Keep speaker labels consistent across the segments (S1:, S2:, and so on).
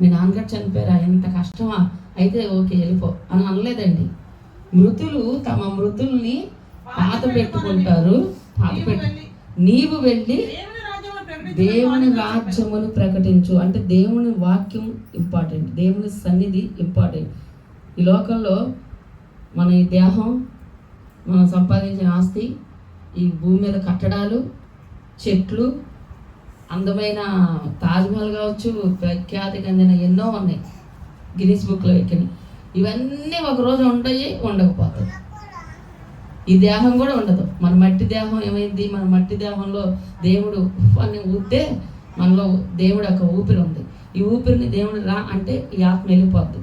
S1: మీ నాన్నగారు చనిపోయారా ఎంత కష్టమా? అయితే ఓకే వెళ్ళిపో అని అనలేదండి. మృతులు తమ మృతుల్ని పాత పెట్టుకుంటారు పాత పెట్టు. నీవు వెళ్ళి
S2: దేవుని రాజ్యమును ప్రకటించు.
S1: అంటే దేవుని వాక్యం ఇంపార్టెంట్ దేవుని సన్నిధి ఇంపార్టెంట్ ఈ లోకంలో మన ఈ దేహం మనం సంపాదించిన ఆస్తి ఈ భూమి మీద కట్టడాలు చెట్లు అందమైన తాజ్మహల్ కావచ్చు ప్రఖ్యాతి చెందిన ఎన్నో ఉన్నాయి. గిరీస్ బుక్లో ఎక్కిన. ఇవన్నీ ఒక రోజు ఉంటాయి ఉండకపోతాయి. ఈ దేహం కూడా ఉండదు. మన మట్టి దేహం ఏమైంది? మన మట్టి దేహంలో దేవుడు అని ఊపితే మనలో దేవుడు ఒక ఊపిరి ఉంది. ఈ ఊపిరిని దేవుడు రా అంటే ఈ ఆత్మ వెళ్ళిపోద్ది.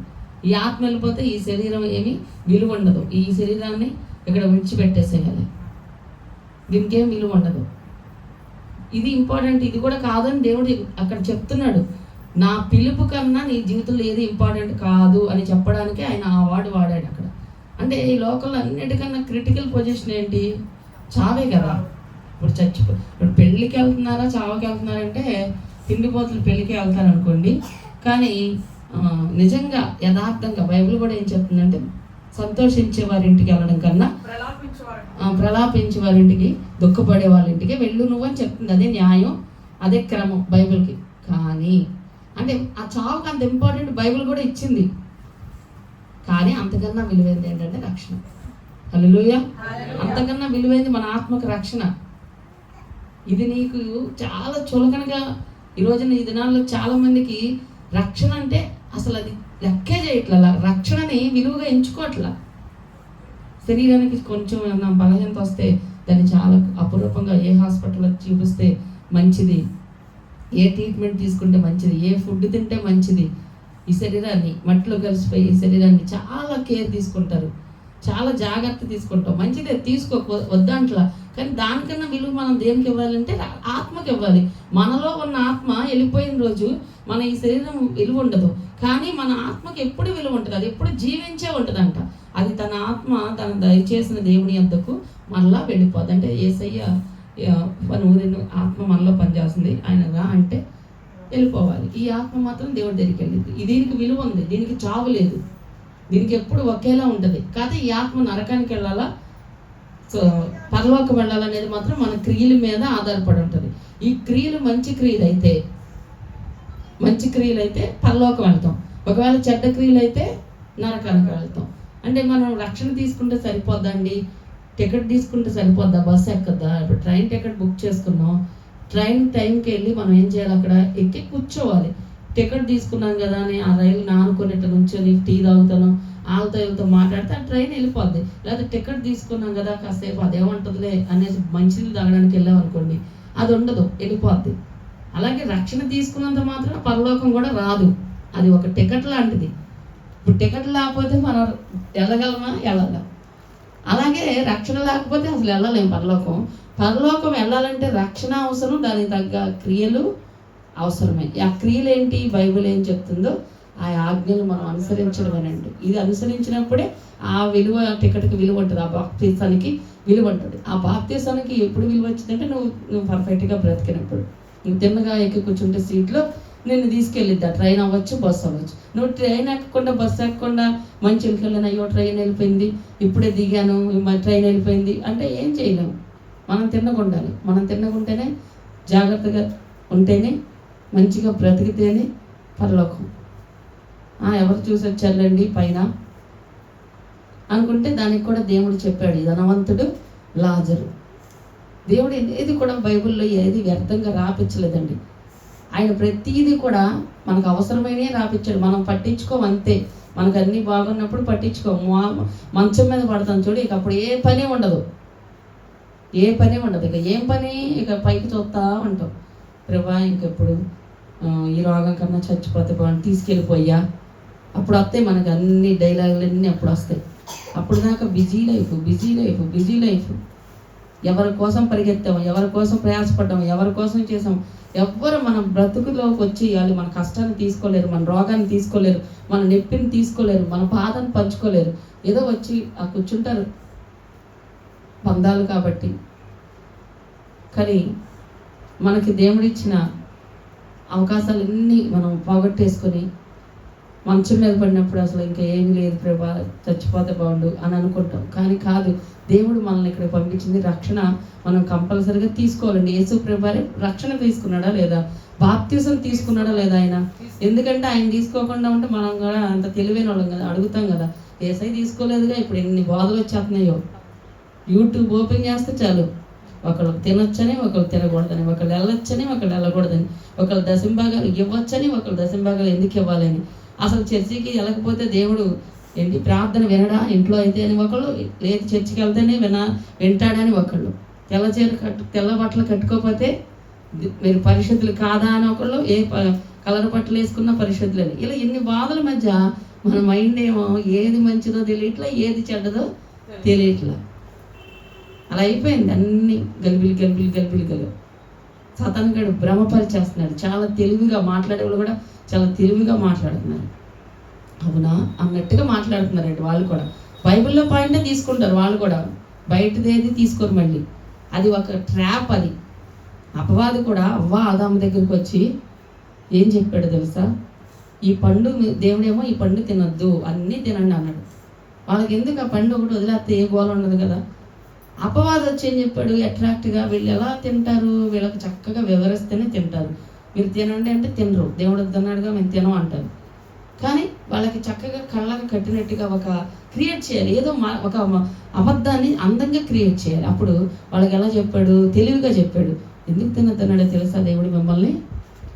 S1: ఈ ఆత్మ వెళ్ళిపోతే ఈ శరీరం ఏమి విలువ ఉండదు. ఈ శరీరాన్ని ఇక్కడ విడిచిపెట్టేసేయాలి. దీనికి ఏం విలువ ఉండదు. ఇది ఇంపార్టెంట్ ఇది కూడా కాదని దేవుడు అక్కడ చెప్తున్నాడు. నా పిలుపు కన్నా నీ జీవితంలో ఏది ఇంపార్టెంట్ కాదు అని చెప్పడానికి ఆయన ఆ వాడు వాడాడు అక్కడ. అంటే ఈ లోకంలో అన్నిటికన్నా క్రిటికల్ పొజిషన్ ఏంటి? చావే కదా. ఇప్పుడు చచ్చిపో ఇప్పుడు పెళ్ళికి వెళ్తున్నారా చావకి వెళ్తున్నారంటే తిండిపోతులు పెళ్ళికి వెళ్తారనుకోండి. కానీ నిజంగా యథార్థంగా బైబిల్ కూడా ఏం చెప్తుందంటే సంతోషించే వారి ఇంటికి వెళ్ళడం కన్నా ప్రలాపించే వాళ్ళ ఇంటికి దుఃఖపడే వాళ్ళ ఇంటికి వెళ్ళు నువ్వు అని చెప్తుంది. అదే న్యాయం అదే క్రమం బైబిల్కి. కానీ అంటే ఆ చావుకి అంత ఇంపార్టెంట్ బైబిల్ కూడా ఇచ్చింది. కానీ అంతకన్నా విలువైంది ఏంటంటే రక్షణ. హల్లెలూయ. అంతకన్నా విలువైంది మన ఆత్మకు రక్షణ. ఇది నీకు చాలా చులకనగా ఈ రోజున ఈ దినాల్లో చాలా మందికి రక్షణ అంటే అసలు అది లెక్కే చేయట్లా రక్షణని విలువగా ఎంచుకోవట్లా. శరీరానికి కొంచెం ఏమన్నా బలహీనత వస్తే దాన్ని చాలా అపురూపంగా ఏ హాస్పిటల్లో చూపిస్తే మంచిది ఏ ట్రీట్మెంట్ తీసుకుంటే మంచిది ఏ ఫుడ్ తింటే మంచిది. ఈ శరీరాన్ని మట్టిలో కలిసిపోయి ఈ శరీరాన్ని చాలా కేర్ తీసుకుంటారు. చాలా జాగ్రత్త తీసుకుంటాం. మంచిదే తీసుకో వద్దంట్లా కానీ దానికన్నా విలువ మనం దేనికి ఇవ్వాలంటే ఆత్మకి ఇవ్వాలి. మనలో ఉన్న ఆత్మ వెళ్ళిపోయిన రోజు మన ఈ శరీరం విలువ ఉండదు. కానీ మన ఆత్మకి ఎప్పుడు విలువ ఉంటుంది? అది ఎప్పుడు జీవించే ఉంటుందంట. అది తన ఆత్మ తన దయచేసిన దేవుని అంతకు మళ్ళా వెళ్ళిపోద్ది. అంటే ఏసయ్య మన ఊరిని ఆత్మ మనలో పనిచేస్తుంది. ఆయన రా అంటే వెళ్ళిపోవాలి. ఈ ఆత్మ మాత్రం దేవుడి దగ్గరికి వెళ్ళింది. దీనికి విలువ ఉంది. దీనికి చావు లేదు. దీనికి ఎప్పుడు ఒకేలా ఉంటుంది. కాకపోతే ఈ ఆత్మ నరకానికి వెళ్ళాలా? సో వెళ్ళాలనేది మాత్రం మన క్రియల మీద ఆధారపడి ఉంటుంది. ఈ క్రియలు మంచి క్రియలు అయితే మంచి క్రియలు అయితే పరలోకం వెళ్తాం. ఒకవేళ చెడ్డ క్రియలు అయితే నరకానికి వెళ్తాం. అంటే మనం రక్షణ తీసుకుంటే సరిపోద్దండి. టికెట్ తీసుకుంటే సరిపోద్దా? బస్సు ఎక్కద్దా? ఇప్పుడు ట్రైన్ టికెట్ బుక్ చేసుకున్నాం. ట్రైన్ టైంకి వెళ్ళి మనం ఏం చేయాలి అక్కడ? ఎక్కి కూర్చోవాలి. టికెట్ తీసుకున్నాం కదా అని ఆ రైలు నానుకునేట్టు నుంచొని టీ తాగుతాను వాళ్ళతో వీళ్ళతో మాట్లాడితే ఆ ట్రైన్ వెళ్ళిపోద్ది. లేకపోతే టికెట్ తీసుకున్నాం కదా కాసేపు అదేమంటుందిలే అనేసి మంచినీళ్ళు తాగడానికి వెళ్ళాం అనుకోండి అది ఉండదు వెళ్ళిపోద్ది. అలాగే రక్షణ తీసుకున్నంత మాత్రం పరలోకం కూడా రాదు. అది ఒక టికెట్ లాంటిది. ఇప్పుడు టికెట్ లేకపోతే మనం వెళ్ళగలమా? వెళ్ళలేం. అలాగే రక్షణ లేకపోతే అసలు వెళ్ళలేం పరలోకం. పరలోకం వెళ్ళాలంటే రక్షణ అవసరం దానికి తగ్గ క్రియలు అవసరమే. ఆ క్రియలు ఏంటి బైబిల్ ఏం చెప్తుందో ఆ ఆజ్ఞలు మనం అనుసరించడమేనండి. ఇది అనుసరించినప్పుడే ఆ విలువ టికెట్కి విలువ ఉంటుంది. ఆ బాప్తీసానికి విలువ ఉంటుంది. ఆ బాప్తీసానికి ఎప్పుడు విలువ వచ్చిందంటే నువ్వు నువ్వు పర్ఫెక్ట్గా బ్రతికినప్పుడు. తిన్నగా ఎక్కి కూర్చుంటే సీట్లో నిన్ను తీసుకెళ్ళిద్దా? ట్రైన్ అవ్వచ్చు బస్సు అవ్వచ్చు. నువ్వు ట్రైన్ ఎక్కకుండా బస్సు ఎక్కకుండా మంచి ఇంట్లోనే అయ్యో ట్రైన్ వెళ్ళిపోయింది ఇప్పుడే దిగాను ట్రైన్ వెళ్ళిపోయింది. అంటే ఏం చేయలేము మనం తిన్నకుండాలి మనం తిన్నకుంటేనే జాగ్రత్తగా ఉంటేనే మంచిగా బ్రతికితేనే పరలోకం. ఎవరు చూసి వచ్చారండి పైన? అనుకుంటే దానికి కూడా దేవుడు చెప్పాడు ధనవంతుడు లాజరు. దేవుడు ఏది కూడా బైబిల్లో ఏది వ్యర్థంగా రాపించలేదండి. ఆయన ప్రతిదీ కూడా మనకు అవసరమైనవి రాపించాడు. మనం పట్టించుకోం అంతే. మనకు అన్నీ బాగున్నప్పుడు పట్టించుకో. మంచం మీద పడతాం చూడు ఇక అప్పుడు ఏ పని ఉండదు. ఏ పని ఉండదు. ఇక ఏం పని? ఇక పైకి చూస్తా ఉంటాం. ప్రభా ఇంకెప్పుడు ఈ రోగం కన్నా చచ్చిపోతే బాగుంది తీసుకెళ్ళిపోయా అప్పుడు వస్తాయి మనకి అన్ని డైలాగులన్నీ అప్పుడు వస్తాయి. అప్పుడు దాకా busy life busy life busy life. ఎవరి కోసం పరిగెత్తాం ఎవరి కోసం ప్రయాసపడ్డాం ఎవరి కోసం చేసాం ఎవ్వరు మన బ్రతుకులోకి వచ్చి వాళ్ళు మన కష్టాన్ని తీసుకోలేరు మన రోగాన్ని తీసుకోలేరు మన నొప్పిని తీసుకోలేరు మన బాధను పంచుకోలేరు. ఏదో వచ్చి ఆ కూర్చుంటారు పందాలు కాబట్టి. కానీ మనకి దేవుడిచ్చిన అవకాశాలన్నీ మనం పోగొట్టేసుకొని మంచం మీద పడినప్పుడు అసలు ఇంకా ఏం లేదు ప్రభా చచ్చిపోతే బాగుండు అని అనుకుంటాం. కానీ కాదు దేవుడు మనల్ని ఇక్కడ పంపించింది రక్షణ. మనం కంపల్సరిగా తీసుకోవాలండి. యేసు ప్రభారే రక్షణ తీసుకున్నాడా లేదా? బాప్తిసం తీసుకున్నాడా లేదా ఆయన? ఎందుకంటే ఆయన తీసుకోకుండా ఉంటే మనం కూడా అంత తెలివైన వాళ్ళం కదా అడుగుతాం కదా. ఏసై తీసుకోలేదుగా ఇప్పుడు ఎన్ని బాధలు వచ్చేస్తున్నాయో. యూట్యూబ్ ఓపెన్ చేస్తే చాలు. ఒకళ్ళు తినొచ్చని ఒకళ్ళు తినకూడదని ఒకళ్ళు వెళ్ళొచ్చని ఒకళ్ళు వెళ్ళకూడదని. ఒకళ్ళు దశంభాగాలు ఇవ్వచ్చని ఒకళ్ళు దశంభాగాలు ఎందుకు ఇవ్వాలని. అసలు చర్చికి వెళ్ళకపోతే దేవుడు ఏంటి? ప్రార్థన వినడా? ఇంట్లో అయితే అని ఒకళ్ళు లేదు చర్చికి వెళ్తేనే విన వింటాడని ఒకళ్ళు. తెల్ల చీర కట్టు తెల్ల బట్టలు కట్టుకోకపోతే మీరు పరిశుద్ధులు కాదా అని ఒకళ్ళు ఏ కలర్ బట్టలు వేసుకున్న పరిశుద్ధులని ఇలా ఇన్ని బాధల మధ్య మన మైండ్ ఏమో ఏది మంచిదో తెలియట్లా ఏది చెడ్డదో తెలియట్లా. అలా అయిపోయింది అన్ని గలిబిలి గలిబిలి గలిబిలి గలు సతన్ గడు భ్రమపరిచేస్తున్నాడు. చాలా తెలివిగా మాట్లాడేవాళ్ళు కూడా చాలా తెలివిగా మాట్లాడుతున్నారు. అవునా? అన్నట్టుగా మాట్లాడుతున్నారండి వాళ్ళు కూడా. బైబిల్లో పాయింటే తీసుకుంటారు వాళ్ళు కూడా. బయటదేది తీసుకోరు మళ్ళీ. అది ఒక ట్రాప్ అది. అపవాది కూడా అవ్వ ఆదాము దగ్గరికి వచ్చి ఏం చెప్పాడు తెలుసా? ఈ పండు మీ- దేవుడేమో ఈ పండు తినొద్దు అన్నీ తినండి అన్నాడు. వాళ్ళకి ఎందుకు ఆ పండు ఒకటి వదిలేస్తే ఏ గోల ఉండదు కదా? అపవాదం వచ్చి ఏం చెప్పాడు? అట్రాక్ట్గా వీళ్ళు ఎలా తింటారు? వీళ్ళకి చక్కగా వివరిస్తేనే తింటారు. మీరు తినండి అంటే తినరు. దేవుడు వద్దన్నాడుగా మేము తినం అంటారు. కానీ వాళ్ళకి చక్కగా కళ్ళకు కట్టినట్టుగా ఒక క్రియేట్ చేయాలి. ఏదో మా- ఒక అబద్ధాన్ని అందంగా క్రియేట్ చేయాలి. అప్పుడు వాళ్ళకి ఎలా చెప్పాడు? తెలివిగా చెప్పాడు. ఎందుకు తినద్దన్నాడో తెలుసా దేవుడు మిమ్మల్ని?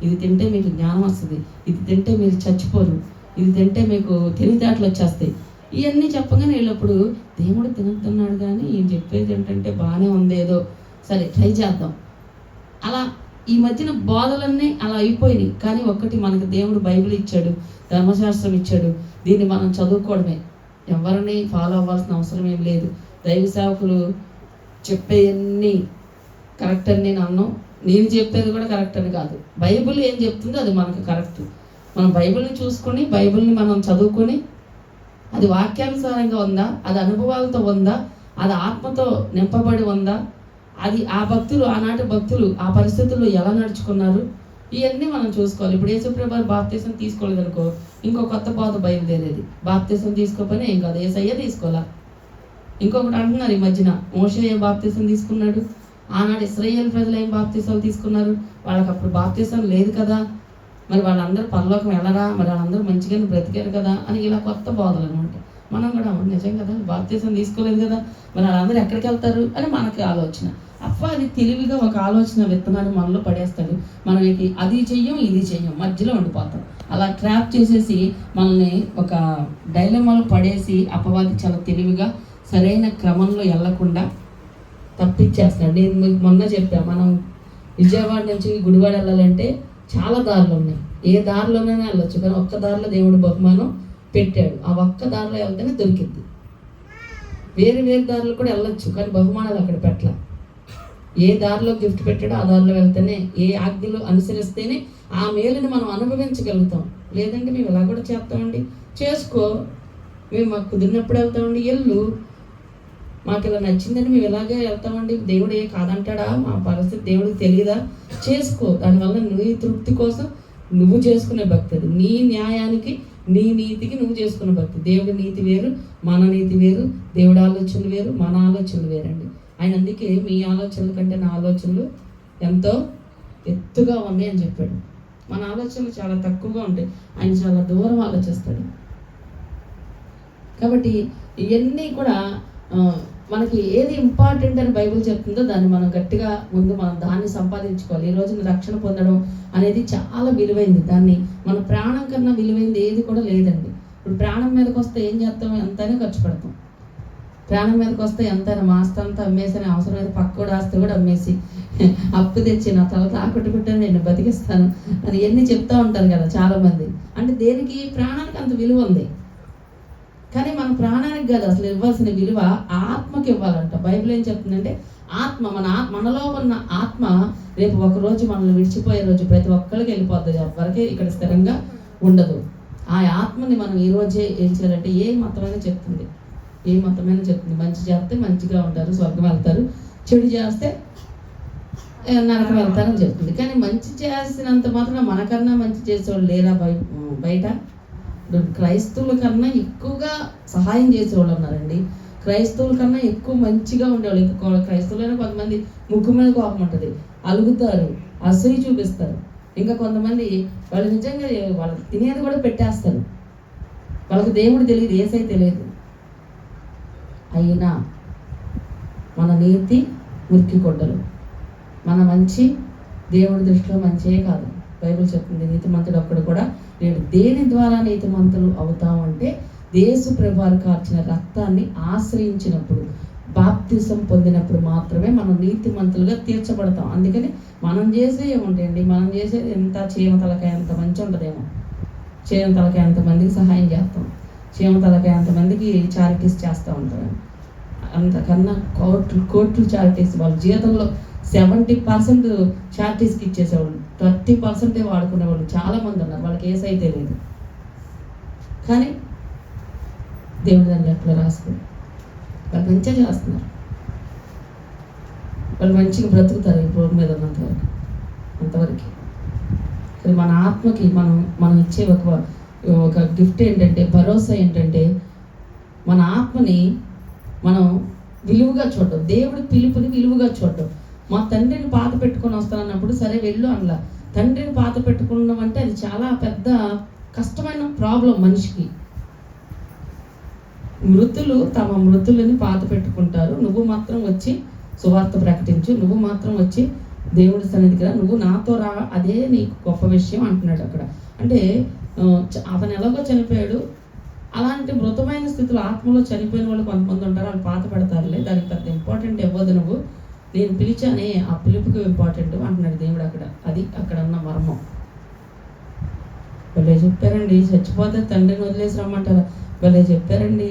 S1: ఇది తింటే మీకు జ్ఞానం వస్తుంది. ఇది తింటే మీరు చచ్చిపోరు. ఇది తింటే మీకు తెలివితేటలు వచ్చేస్తాయి. ఇవన్నీ చెప్పగానే వీళ్ళప్పుడు దేవుడు తినతున్నాడు కానీ ఈయన చెప్పేది ఏంటంటే బాగానే ఉంది ఏదో. సరే ట్రై చేద్దాం. అలా ఈ మధ్యన బోధలన్నీ అలా అయిపోయినాయి. కానీ ఒక్కటి మనకు దేవుడు బైబిల్ ఇచ్చాడు ధర్మశాస్త్రం ఇచ్చాడు. దీన్ని మనం చదువుకోవడమే. ఎవరిని ఫాలో అవ్వాల్సిన అవసరం ఏం లేదు. దైవ సేవకులు చెప్పేయన్నీ కరెక్ట్ అని నేను అన్నాం. నేను చెప్పేది కూడా కరెక్ట్ అని కాదు. బైబిల్ ఏం చెప్తుందో అది మనకు కరెక్ట్. మనం బైబిల్ని చూసుకొని బైబిల్ని మనం చదువుకొని అది వాక్యానుసారంగా ఉందా? అది అనుభవాలతో ఉందా? అది ఆత్మతో నింపబడి ఉందా? అది ఆ భక్తులు ఆనాటి భక్తులు ఆ పరిస్థితుల్లో ఎలా నడుచుకున్నారు? ఇవన్నీ మనం చూసుకోవాలి. ఇప్పుడు యేసుప్రభు బాప్తీసం తీసుకోలేదు అనుకో ఇంకో కొత్త బాధ బయలుదేరేది. బాప్తీసం తీసుకోపోయినా ఏం కాదు. ఏసయ్య తీసుకోవాలా ఇంకొకటి అంటున్నారు ఈ మధ్యన మోషే ఏం బాప్తీసం తీసుకున్నాడు? ఆనాడు ఇస్రాయేల్ ప్రజలు ఏం బాప్తీసాలు తీసుకున్నారు? వాళ్ళకి అప్పుడు బాప్తీసం లేదు కదా. మరి వాళ్ళందరూ పరలోకం వెళ్ళరా? మరి వాళ్ళందరూ మంచిగానే బ్రతికారు కదా? అని ఇలా కొత్త బోధలు అనమాట మనం కూడా నిజం కదా. బాప్తీసం తీసుకోలేదు కదా. మరి వాళ్ళందరూ ఎక్కడికి వెళ్తారు? అని మనకి ఆలోచన. అప్ప అది తెలివిగా ఒక ఆలోచన విత్తనాన్ని మనలో పడేస్తాడు. మనకి అది చెయ్యం ఇది చెయ్యం మధ్యలో ఉండిపోతాం. అలా ట్రాప్ చేసేసి మనల్ని ఒక డైలమాలో పడేసి అపవాది చాలా తెలివిగా సరైన క్రమంలో వెళ్ళకుండా తప్పించేస్తాడు. నేను మీకు మొన్న చెప్పా మనం విజయవాడ నుంచి గుడివాడ వెళ్ళాలంటే చాలా దారులు ఉన్నాయి. ఏ దారిలోనైనా వెళ్ళొచ్చు కానీ ఒక్క దారిలో దేవుడు బహుమానం పెట్టాడు. ఆ ఒక్క దారిలో వెళ్తేనే దొరికింది వేరే వేరే దారిలో కూడా వెళ్ళొచ్చు కానీ బహుమానాలు అక్కడ పెట్టల. ఏ దారిలో గిఫ్ట్ పెట్టాడో ఆ దారిలో వెళ్తేనే ఏ ఆజ్ఞలు అనుసరిస్తేనే ఆ మేలుని మనం అనుభవించగలుగుతాం. లేదంటే మేము ఇలా కూడా చేస్తామండి? చేసుకో. మేము మాకు కుదిరినప్పుడు వెళ్తామండి. ఎల్లు మాకు ఇలా నచ్చిందని మేము ఇలాగే వెళ్తామండి. దేవుడు ఏ కాదంటాడా? మా పరిస్థితి దేవుడికి తెలియదా? చేసుకో. దానివల్ల నీ తృప్తి కోసం నువ్వు చేసుకునే భక్తి అది. నీ న్యాయానికి నీ నీతికి నువ్వు చేసుకునే భక్తి. దేవుడి నీతి వేరు మన నీతి వేరు దేవుడి ఆలోచనలు వేరు మన ఆలోచనలు వేరండి. ఆయన అందుకే మీ ఆలోచనల కంటే నా ఆలోచనలు ఎంతో ఎత్తుగా ఉన్నాయి అని చెప్పాడు. మన ఆలోచనలు చాలా తక్కువగా ఉంటాయి. ఆయన చాలా దూరం ఆలోచిస్తాడు. కాబట్టి ఇవన్నీ కూడా మనకి ఏది ఇంపార్టెంట్ అని బైబిల్ చెప్తుందో దాన్ని మనం గట్టిగా ముందు మనం దాన్ని సంపాదించుకోవాలి. ఈ రోజున రక్షణ పొందడం అనేది చాలా విలువైంది. దాన్ని మన ప్రాణం కన్నా విలువైంది ఏది కూడా లేదండి. ఇప్పుడు ప్రాణం మీదకి వస్తే ఏం చేస్తాం? ఎంతైనా ఖర్చు పెడతాం. ప్రాణం మీదకి వస్తే ఎంతైనా మా ఆస్తి అంతా అమ్మేసి అని అవసరమైతే పక్కోడు ఆస్తి కూడా అమ్మేసి అప్పు తెచ్చి నా తల తాకట్టుకుంటే పెట్టాను నేను బతికిస్తాను అని ఎన్ని చెప్తా ఉంటారు కదా చాలా మంది అంటే దేనికి? ప్రాణానికి అంత విలువ ఉంది. కానీ మన ప్రాణానికి కాదు అసలు ఇవ్వాల్సిన విలువ ఆత్మకి ఇవ్వాలంట. బైబిల్ ఏం చెప్తుందంటే ఆత్మ మన మనలో ఉన్న ఆత్మ రేపు ఒక రోజు మనల్ని విడిచిపోయే రోజు ప్రతి ఒక్కరికి వెళ్ళిపోతుంది ఎవరికి ఇక్కడ స్థిరంగా ఉండదు. ఆ ఆత్మని మనం ఈ రోజే ఏం చేయాలంటే ఏ మతమైనా చెప్తుంది. ఏ మతమైనా చెప్తుంది. మంచి చేస్తే మంచిగా ఉంటారు స్వర్గం వెళ్తారు. చెడు చేస్తే నరకం వెళ్తారని చెప్తుంది. కానీ మంచి చేసినంత మాత్రం మనకన్నా మంచి చేసేవాళ్ళు లేరా బయట? క్రైస్తవుల కన్నా ఎక్కువగా సహాయం చేసేవాళ్ళు ఉన్నారండి. క్రైస్తవుల కన్నా ఎక్కువ మంచిగా ఉండేవాళ్ళు. ఇంకా క్రైస్తవులైనా కొంతమంది ముగ్గు మీద కోపం ఉంటుంది. అలుగుతారు అసూయ చూపిస్తారు. ఇంకా కొంతమంది వాళ్ళు నిజంగా వాళ్ళకి తినేది కూడా పెట్టేస్తారు. వాళ్ళకి దేవుడు తెలియదు ఏసై తెలియదు. అయినా మన నీతి మురికి కొడ్డలు మన మంచి దేవుడి దృష్టిలో మంచే కాదు. బైబుల్ చెప్తుంది నీతిమంతుడు అప్పుడు కూడా నేను దేని ద్వారా నీతిమంతులు అవుతామంటే దేశు ప్రభాలు కార్చిన రక్తాన్ని ఆశ్రయించినప్పుడు బాప్తిసం పొందినప్పుడు మాత్రమే మనం నీతిమంతులుగా తీర్చబడతాం. అందుకని మనం చేసే ఏముంటాయండి మనం చేసేది ఎంత? చేమ తలకాయ ఎంత మంచి ఉంటుందేమో? చేమ తలకాయ ఎంతమందికి సహాయం చేస్తాం. చీమ తలకాయ అంతమందికి చారిటీస్ చేస్తూ ఉంటారు. అంతకన్నా కోట్లు కోట్లు చారిటీస్. వాళ్ళ జీతంలో సెవెంటీ పర్సెంట్ చారిటీస్కి ఇచ్చేసేవాళ్ళు. థర్టీ పర్సెంటే వాడుకునేవాళ్ళు. చాలా మంది ఉన్నారు. వాళ్ళకి ఏ సైతే లేదు. కానీ దేవుడి దాన్ని ఎట్లా రాసుకుని వాళ్ళు మంచిగా చేస్తున్నారు. వాళ్ళు మంచిగా బ్రతుకుతారు ఈ భూమి మీద ఉన్నంతవరకు. అంతవరకు. మన ఆత్మకి మనం మనం ఇచ్చే ఒక ఒక గిఫ్ట్ ఏంటంటే భరోసా ఏంటంటే మన ఆత్మని మనం విలువగా చూడడం దేవుడి పిలుపుని విలువగా చూడడం. మా తండ్రిని పాత పెట్టుకొని వస్తానన్నప్పుడు సరే వెళ్ళు అనలా. తండ్రిని పాత పెట్టుకున్నాం అంటే అది చాలా పెద్ద కష్టమైన ప్రాబ్లం మనిషికి. మృతులు తమ మృతులని పాత పెట్టుకుంటారు. నువ్వు మాత్రం వచ్చి సువార్త ప్రకటించు. నువ్వు మాత్రం వచ్చి దేవుడి సన్నిధికి రా. నువ్వు నాతో రా. అదే నీకు గొప్ప విషయం అంటున్నాడు అక్కడ. అంటే అతను ఎలాగో చనిపోయాడు. అలాంటి మృతమైన స్థితిలో ఆత్మలో చనిపోయిన వాళ్ళు కొంతమంది ఉంటారు వాళ్ళు పాత పెడతారులే. దానికి పెద్ద ఇంపార్టెంట్ ఇవ్వదు నువ్వు. నేను పిలిచానే ఆ పిలుపుకి ఇంపార్టెంట్ అంటున్నాడు దేవుడు అక్కడ. అది అక్కడ ఉన్న మర్మం. భలే చెప్పారండి. చచ్చిపోతే తండ్రిని వదిలేసి రమ్మంటారా. భలే చెప్పారండి.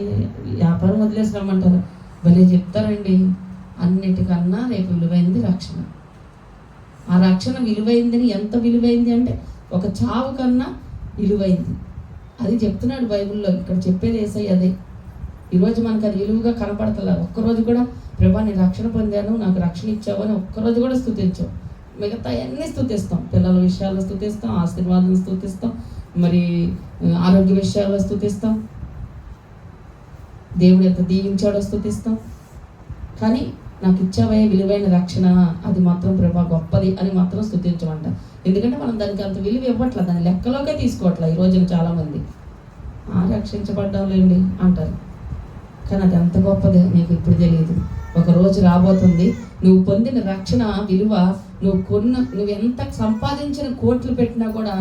S1: వ్యాపారం వదిలేసి రమ్మంటారా. భలే చెప్తారండి. అన్నిటికన్నా రేపు విలువైంది రక్షణ. ఆ రక్షణ విలువైందని ఎంత విలువైంది అంటే ఒక చావు కన్నా విలువైంది అది చెప్తున్నాడు బైబిల్లో. ఇక్కడ చెప్పేది ఏసై అదే. ఈరోజు మనకు అది విలువగా కనపడతలే. ఒక్కరోజు కూడా ప్రభా నేను రక్షణ పొందాను నాకు రక్షణ ఇచ్చావు అని ఒక్కరోజు కూడా స్థుతించావు. మిగతా అన్నీ స్థుతిస్తాం. పిల్లల విషయాల్లో స్థుతిస్తాం ఆశీర్వాదం స్థుతిస్తాం మరి ఆరోగ్య విషయాల్లో స్థుతిస్తాం. దేవుడు ఎంత దీవించాడో స్థుతిస్తాం. కానీ నాకు ఇచ్చావే విలువైన రక్షణ అది మాత్రం ప్రభా గొప్పది అని మాత్రం స్థుతించమంట. ఎందుకంటే మనం దానికి అంత విలువ ఇవ్వట్లేదు దాన్ని లెక్కలోకే తీసుకోవట్లే ఈ రోజున చాలామంది. ఆ రక్షించబడ్డాంలేండి అంటారు. కానీ అది ఎంత గొప్పది నీకు ఇప్పుడు తెలియదు. ఒక రోజు రాబోతుంది నువ్వు పొందిన రక్షణ విలువ నువ్వు కొన్న నువ్వు ఎంత సంపాదించిన కోట్లు పెట్టినా కూడా